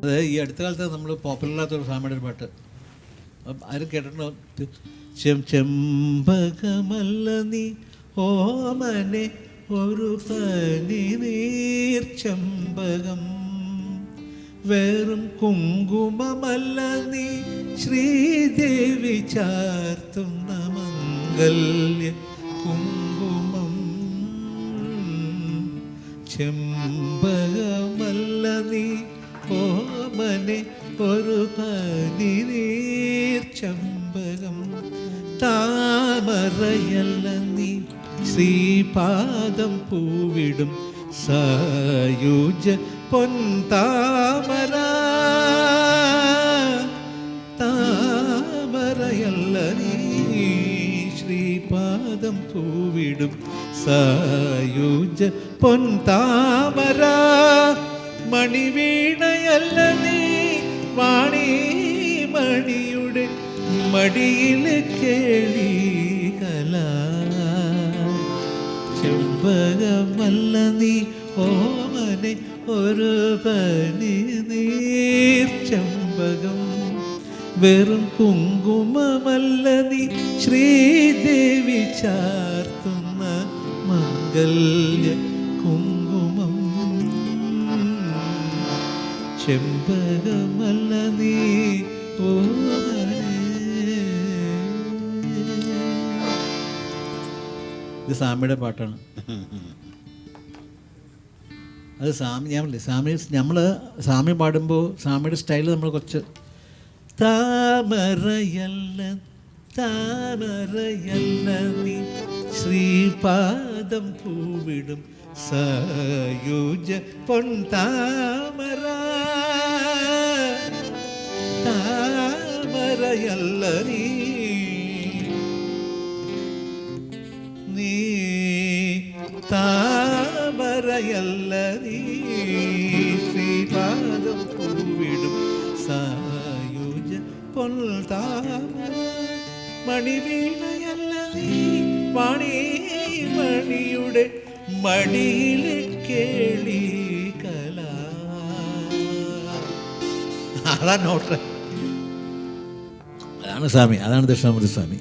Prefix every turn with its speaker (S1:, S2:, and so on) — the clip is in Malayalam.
S1: അത് ഈ അടുത്ത കാലത്ത് നമ്മൾ പോപ്പുലർ അല്ലാത്തൊരു സാമ്പിയുടെ ഒരു പാട്ട്. ആരും കേട്ടിട്ടുണ്ടോ? ചെം ചെമ്പകമല്ല നീ ഓമനെ ഒരു പനി നീർ വെറും കുങ്കുമമല്ല നീ ശ്രീദേവി ചാർത്തുന്ന മംഗല്യ കുങ്കുമം. ചെമ്പകമല്ല നീ ഓമനെ ഒരു തനി നീർ താമറയല്ല നീ ശ്രീപാദം പൂവിടും സായുജ പൊൻതാമര. താമരയല്ല ശ്രീപാദം പൂവിടും. സായുജ പൊൻതാമര മണിവീണയല്ല നീ വാണി മണിയുടെ മടിയിൽ കേളി കല. ചെമ്പകമല്ല നീ ഓമനെ ഒരു പനി നീർ. ചെമ്പകം വെറും കുങ്കുമമല്ല ശ്രീദേവി ചാർത്തുന്ന മംഗല്യ കുങ്കുമം. ചെമ്പകമല്ല നീ. ഓമനെ ഇത് സ്വാമിയുടെ പാട്ടാണ്. അത് സ്വാമി ഞാൻ സ്വാമി നമ്മൾ സ്വാമി പാടുമ്പോൾ സ്വാമിയുടെ സ്റ്റൈൽ നമ്മൾ കുറച്ച് താമരയല്ല താമരയല്ല നീ ശ്രീപാദം പൂവിടും. സയുജ പൊൻതാമര താമരയല്ല നീ. നീ താമരയല്ല നീ. മണിവീണയല്ല മണി മണിയുടെ മടിയിലെ കേളി കല. അതാണ് നോട്ട്. അതാണ് സ്വാമി അതാണ് ദക്ഷിണാമൂർത്തി സ്വാമി.